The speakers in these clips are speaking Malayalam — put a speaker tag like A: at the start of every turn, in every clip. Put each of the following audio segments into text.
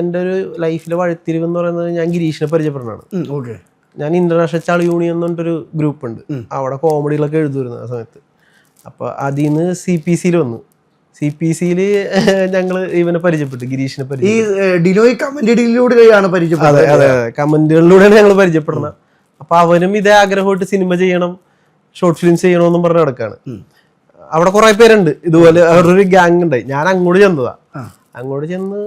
A: എന്റെ ഒരു ലൈഫിലെ വഴിത്തിരിവ് എന്ന് പറയുന്നത് ഞാൻ ഗിരീഷിനെ പരിചയപ്പെടുന്നതാണ്.
B: ഓക്കെ
A: ഞാൻ ഇന്റർനാഷണൽ ചാൾ യൂണിയൻ എന്ന് പറഞ്ഞിട്ടൊരു ഗ്രൂപ്പ് ഉണ്ട്. അവിടെ കോമഡികളൊക്കെ എഴുതുമായിരുന്നു ആ സമയത്ത്. അപ്പോൾ അതിൽ നിന്ന് സി പി സിയിൽ വന്നു. സി പി സിയിൽ ഞങ്ങൾ ഇവനെ പരിചയപ്പെട്ടു ഗിരീഷിനെ
B: ഈ
A: പരിചയപ്പെട്ടു.
B: ഡിനോയ് കമന്റിലൂടെയാണ്
A: അതെ
B: പരിചയപ്പെട്ടത്
A: അതെ അതെ കമന്റുകളിലൂടെയാണ് ഞങ്ങൾ പരിചയപ്പെടുന്നത്. അപ്പൊ അവനും ഇതേ ആഗ്രഹമായിട്ട് സിനിമ ചെയ്യണം ഷോർട്ട് ഫിലിം ചെയ്യണമെന്നും പറഞ്ഞ് നടക്കാണ്. അവിടെ കുറെ പേരുണ്ട്. ഇതുപോലെ അവരുടെ ഒരു ഗ്യാങ് ഉണ്ടായി. ഞാൻ അങ്ങോട്ട് ചെന്നതാ. അങ്ങോട്ട് ചെന്ന്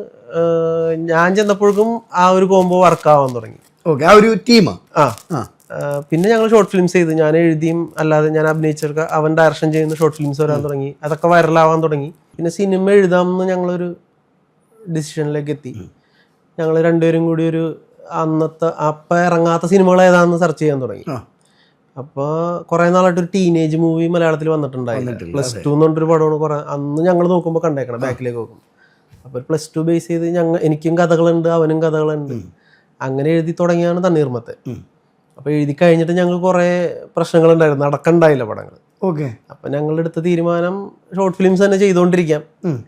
A: ഞാൻ ചെന്നപ്പോഴേക്കും ആ ഒരു കോംബോ വർക്ക് ആവാൻ തുടങ്ങി.
B: ഓക്കെ ആ ഒരു ടീം
A: ആ? പിന്നെ ഞങ്ങൾ ഷോർട്ട് ഫിലിംസ് ചെയ്തു. ഞാൻ എഴുതിയും അല്ലാതെ ഞാൻ അഭിനയിച്ചൊക്കെ അവൻ ഡയറക്ഷൻ ചെയ്യുന്ന ഷോർട്ട് ഫിലിംസ് വരാൻ തുടങ്ങി. അതൊക്കെ വൈറലാവാൻ തുടങ്ങി. പിന്നെ സിനിമ എഴുതാമെന്ന് ഞങ്ങളൊരു ഡിസിഷനിലേക്ക് എത്തി. ഞങ്ങൾ രണ്ടുപേരും കൂടി ഒരു അന്നത്തെ അപ്പം ഇറങ്ങാത്ത സിനിമകൾ ഏതാണെന്ന് സെർച്ച് ചെയ്യാൻ തുടങ്ങി. അപ്പോൾ കുറേ നാളായിട്ട് ഒരു ടീനേജ് മൂവി മലയാളത്തിൽ വന്നിട്ടുണ്ടായിരുന്നു പ്ലസ് ടു എന്ന് പറഞ്ഞൊരു പടമാണ് കുറേ അന്ന് ഞങ്ങൾ നോക്കുമ്പോൾ കണ്ടേക്കണം ബാക്കിലേക്ക് നോക്കും അപ്പോൾ പ്ലസ് ടു ബേസ് ചെയ്ത് ഞങ്ങൾ എനിക്കും കഥകളുണ്ട് അവനും കഥകളുണ്ട്. അങ്ങനെ എഴുതി തുടങ്ങിയാണ് തണ്ണീർമത്തെ. അപ്പോൾ എഴുതി കഴിഞ്ഞിട്ട് ഞങ്ങൾ കുറേ പ്രശ്നങ്ങളുണ്ടായിരുന്നു. നടക്കണ്ടായില്ല പടങ്ങൾ.
B: ഓക്കെ.
A: അപ്പം ഞങ്ങൾ എടുത്ത തീരുമാനം ഷോർട്ട് ഫിലിംസ് തന്നെ ചെയ്തുകൊണ്ടിരിക്കാം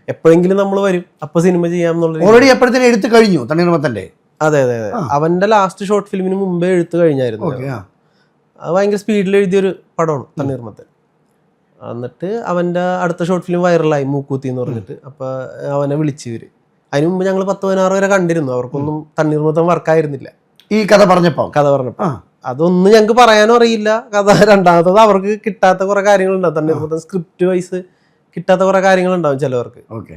A: എപ്പോഴെങ്കിലും നമ്മൾ വരും. അപ്പോൾ സിനിമ ചെയ്യാം എന്നുള്ള
B: ഓൾറെഡി എപ്പോഴത്തേനും എഴുത്ത് കഴിഞ്ഞു തണ്ണീർമത്തന്റെ?
A: അതെ അതെ അതെ. അവന്റെ ലാസ്റ്റ് ഷോർട്ട് ഫിലിമിന് മുമ്പേ എഴുത്ത് കഴിഞ്ഞായിരുന്നു. അത് ഭയങ്കര സ്പീഡിൽ എഴുതിയൊരു പടമാണ് തണ്ണീർമത്തൻ എന്നിട്ട് അവന്റെ അടുത്ത ഷോർട്ട് ഫിലിം വൈറലായി മൂക്കൂത്തി എന്ന് പറഞ്ഞിട്ട്. അപ്പൊ അവനെ വിളിച്ചു ഇവർ അതിന് മുമ്പ് ഞങ്ങൾ പത്ത് പതിനാറ് വരെ കണ്ടിരുന്നു. അവർക്കൊന്നും തണ്ണീർമൊത്തം വർക്കായിരുന്നില്ല.
B: ഈ കഥ പറഞ്ഞപ്പോൾ
A: കഥ
B: പറഞ്ഞപ്പോൾ
A: അതൊന്നും ഞങ്ങൾക്ക് പറയാനും അറിയില്ല. കഥ രണ്ടാമത്തത് അവർക്ക് കിട്ടാത്ത കുറെ കാര്യങ്ങളുണ്ടാവും. തണ്ണീർമൊത്തം സ്ക്രിപ്റ്റ് വൈസ് കിട്ടാത്ത കുറെ കാര്യങ്ങളുണ്ടാവും ചിലവർക്ക്.
B: ഓക്കെ.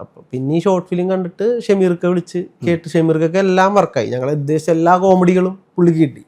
A: അപ്പൊ പിന്നെ ഈ ഷോർട്ട് ഫിലിം കണ്ടിട്ട് ഷമീർക്ക് വിളിച്ച് കേട്ട് ഷമീർക്കൊക്കെ എല്ലാം വർക്കായി ഞങ്ങൾ ഉദ്ദേശിച്ച എല്ലാ കോമഡികളും പുള്ളിക്ക് കിട്ടി.